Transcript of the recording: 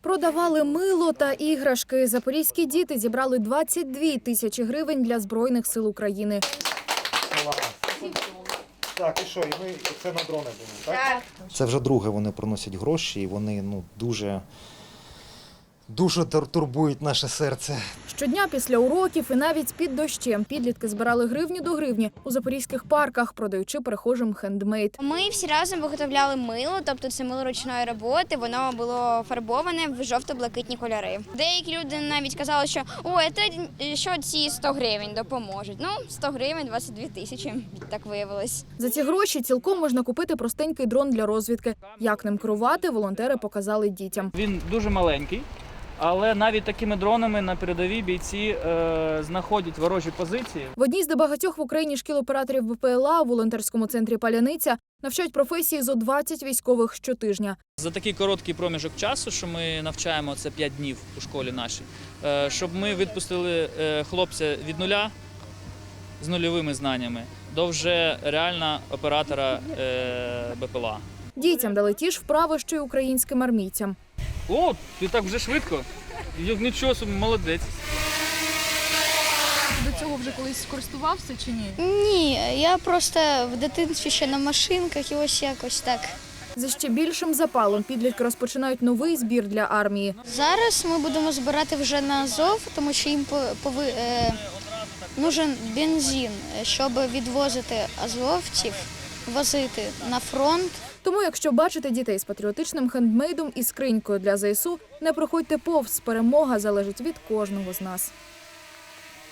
Продавали мило та іграшки. Запорізькі діти зібрали 22 тисячі гривень для збройних сил України. Так, і що, і ми це на дрони будемо, так? Це вже друге вони приносять гроші, і вони ну, дуже, дуже турбують наше серце. Щодня після уроків і навіть під дощем підлітки збирали гривні до гривні у запорізьких парках, продаючи перехожим хендмейд. Ми всі разом виготовляли мило, тобто це мило ручної роботи. Воно було фарбоване в жовто-блакитні кольори. Деякі люди навіть казали, що о, це що ці 100 гривень допоможуть. Ну, 100 гривень, 22 тисячі. Так виявилось. За ці гроші цілком можна купити простенький дрон для розвідки. Як ним керувати, волонтери показали дітям. Він дуже маленький, але навіть такими дронами на передовій бійці е, знаходять ворожі позиції. В одній з небагатьох в Україні шкіл операторів БПЛА у волонтерському центрі Паляниця навчають професії зо 20 військових щотижня. За такий короткий проміжок часу, що ми навчаємо це 5 днів у школі нашій, е, щоб ми відпустили е, хлопця від нуля з нульовими знаннями до вже реально оператора е, БПЛА. Дітям дали ті ж вправи, що й українським армійцям. О, ти так вже швидко. Як Нічого собі, молодець. До цього вже колись скористувався чи ні? Ні, я просто в дитинстві ще на машинках і ось якось так. За ще більшим запалом підлітки розпочинають новий збір для армії. Зараз ми будемо збирати вже на Азов, тому що їм по- пови, е, нужен бензин, е, щоб відвозити азовців, возити на фронт. Тому, якщо бачите дітей з патріотичним хендмейдом і скринькою для ЗСУ, не проходьте повз. Перемога залежить від кожного з нас.